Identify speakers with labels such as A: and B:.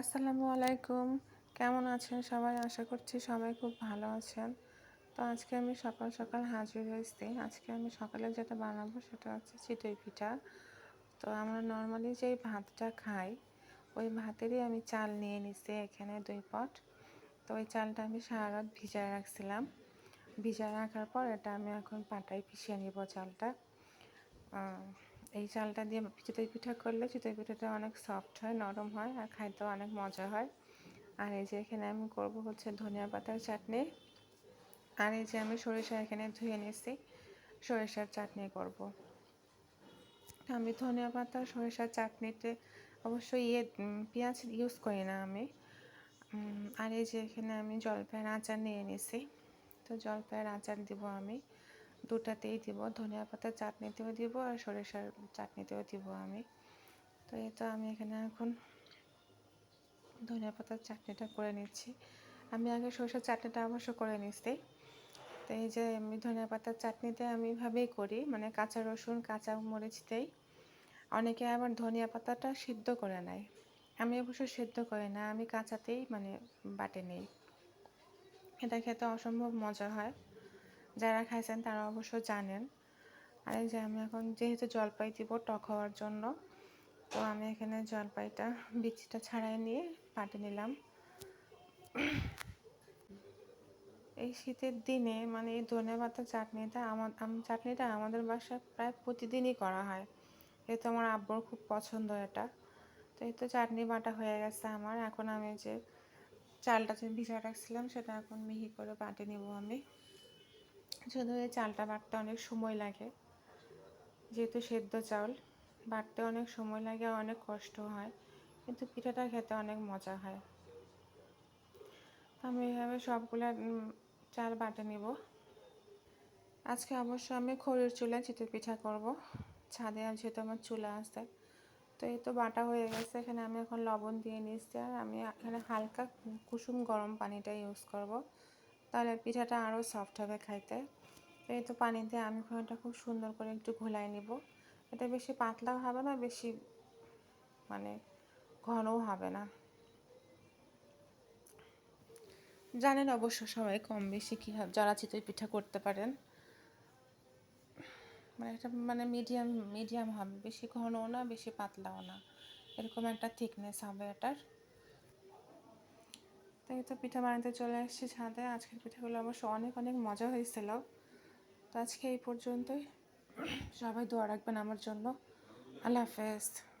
A: আসসালামু আলাইকুম। কেমন আছেন সবাই? আশা করছি সবাই খুব ভালো আছেন। তো আজকে আমি সকাল সকাল হাজির হয়েছি। আজকে আমি সকালে যেটা বানাবো সেটা হচ্ছে চিতই পিঠা। তো আমরা নর্মালি যেই ভাতটা খাই, ওই ভাতেরই আমি চাল নিয়ে নিছি এখানে দুই পট। তো ওই চালটা আমি সারা রাত ভিজায় রাখছিলাম। ভিজায় রাখার পর এটা আমি এখন পাটায় পিষিয়ে নিব চালটা। এই চালটা দিয়ে চিতই পিঠা করলে চিতই পিঠাটা অনেক সফট হয়, নরম হয় আর খাইতেও অনেক মজা হয়। আর এই যে এখানে আমি করব হচ্ছে ধনিয়া পাতার চাটনি। আর এই যে আমি সরিষা এখানে ধুয়ে নিয়েছি, সরিষার চাটনি করব। আমি ধনিয়া পাতা, সরিষার চাটনিতে অবশ্যই ইয়ে পেঁয়াজ ইউজ করি না আমি। আর এই যে এখানে আমি জলপাইয়ের আচার নিয়ে নিয়েছি তো জলপাইয়ের আচার দিব আমি। দুটাতেই দিব, ধনিয়া পাতার চাটনিতেও দিব আর সরিষার চাটনিতেও দিব আমি। তো এই তো আমি এখানে এখন ধনিয়া পাতার চাটনিটা করে নিচ্ছি। আমি আগে সরষের চাটনিটা অবশ্য করে নিচ্ছি। তো এই যে আমি ধনিয়া পাতার চাটনিতে আমি এভাবেই করি মানে কাঁচা রসুন, কাঁচা মরিচ দেই। অনেকে আবার ধনিয়া পাতাটা সিদ্ধ করে নেয়। আমি অবশ্য সিদ্ধ করি না, আমি কাঁচাতেই মানে বাটে নেই। এটা খেতে অসম্ভব মজা হয়। যারা খাইছেন তারা অবশ্য জানেন। আর এই যে আমি এখন যেহেতু জলপাই দিব টক হওয়ার জন্য, তো আমি এখানে জলপাইটা, বিচিটা ছাড়াই নিয়ে পাটে নিলাম। এই শীতের দিনে মানে এই ধনে পাতা চাটনিটা আমার চাটনিটা আমাদের বাসায় প্রায় প্রতিদিনই করা হয়। তো আমার আব্বুর খুব পছন্দ এটা। তো এই তো চাটনি বাটা হয়ে গেছে আমার। এখন আমি যে চালটা যে ভিজা রাখছিলাম, সেটা এখন মিহি করে বাটে নিব আমি। এই চালটা বাটতে অনেক সময় লাগে। যেহেতু সেদ্ধ চাউল বাটতে অনেক সময় লাগে, অনেক কষ্ট হয়, কিন্তু পিঠাটা খেতে অনেক মজা হয়। আমি এইভাবে সবগুলা চাল বাটে নিব। আজকে অবশ্য আমি খড়ির চুলায় চিতই পিঠা করব। ছাদে যেহেতু আমার চুলা আছে, তো এই তো বাটা হয়ে গেছে, এখানে আমি এখন লবণ দিয়ে নিচ্ছি আর আমি এখানে হালকা কুসুম গরম পানিটা ইউজ করব। তাহলে পিঠাটা আরও সফট হবে খাইতে। এই তো পানি দিয়ে আমি এটা খুব সুন্দর করে একটু ঘোলাই নিব। এটা বেশি পাতলাও হবে না, বেশি মানে ঘনও হবে না। জানেন অবশ্য সবাই কম বেশি কী যারা চিতই পিঠা করতে পারেন। মানে এটা মানে মিডিয়াম মিডিয়াম হবে, বেশি ঘনও না, বেশি পাতলাও না। এরকম একটা থিকনেস হবে এটার। তাই তো পিঠা বানাতে চলে এসেছি ছাদে। আজকের পিঠাগুলো অবশ্য অনেক অনেক মজা হয়েছিল। তো আজকে এই পর্যন্তই। সবাই দোয়া রাখবেন আমার জন্য। আল্লাহ হাফেজ।